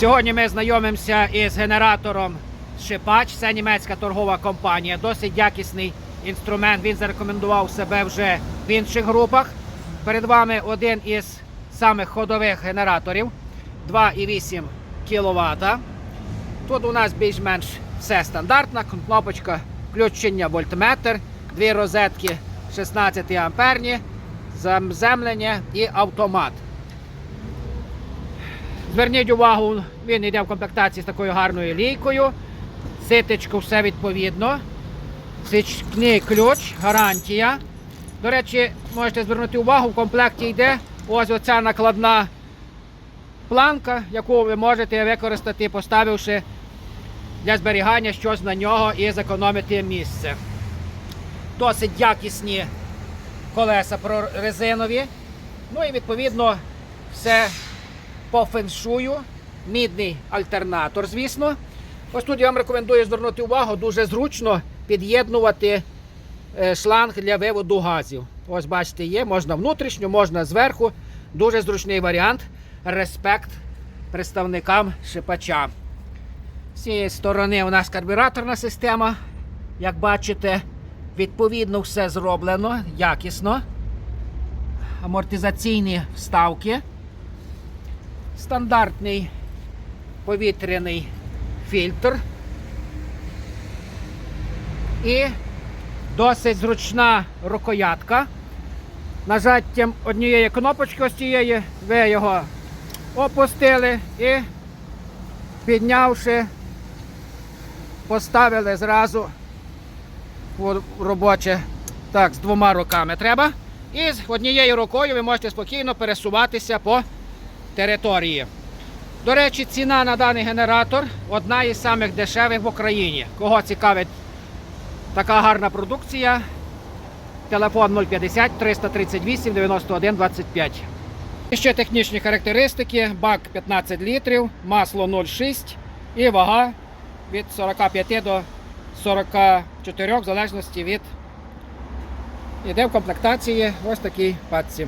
Сьогодні ми знайомимося із генератором Шипач. Це німецька торгова компанія. Досить якісний інструмент. Він зарекомендував себе вже в інших групах. Перед вами один із самих ходових генераторів 2,8 кВт. Тут у нас більш-менш все стандартно. Кнопочка включення вольтметр, дві розетки 16 амперні, заземлення і автомат. Зверніть увагу, він йде в комплектації з такою гарною лійкою. Ситечку все відповідно. Сичний ключ, гарантія. До речі, можете звернути увагу, в комплекті йде ось оця накладна планка, яку ви можете використати, поставивши для зберігання щось на нього і зекономити місце. Досить якісні колеса прорезинові. Ну і відповідно все по феншую. Мідний альтернатор, звісно. Ось тут я вам рекомендую звернути увагу, дуже зручно під'єднувати е, шланг для виводу газів. Ось бачите, є, можна внутрішньо, можна зверху. Дуже зручний варіант. Респект представникам шипача. З цієї сторони у нас карбюраторна система. Як бачите, відповідно все зроблено, якісно. Амортизаційні вставки. Стандартний повітряний фільтр. І досить зручна рукоятка. Нажаттям однієї кнопочки ось цієї, ви його опустили і піднявши, поставили зразу в робоче так, з двома руками треба. І з однією рукою ви можете спокійно пересуватися по території. До речі, ціна на даний генератор одна із самих дешевих в Україні. Кого цікавить така гарна продукція? Телефон 050 338 91 25. І ще технічні характеристики: бак 15 літрів, масло 0,6 і вага від 45 до 44, в залежності від. Іде в комплектації ось такій патці.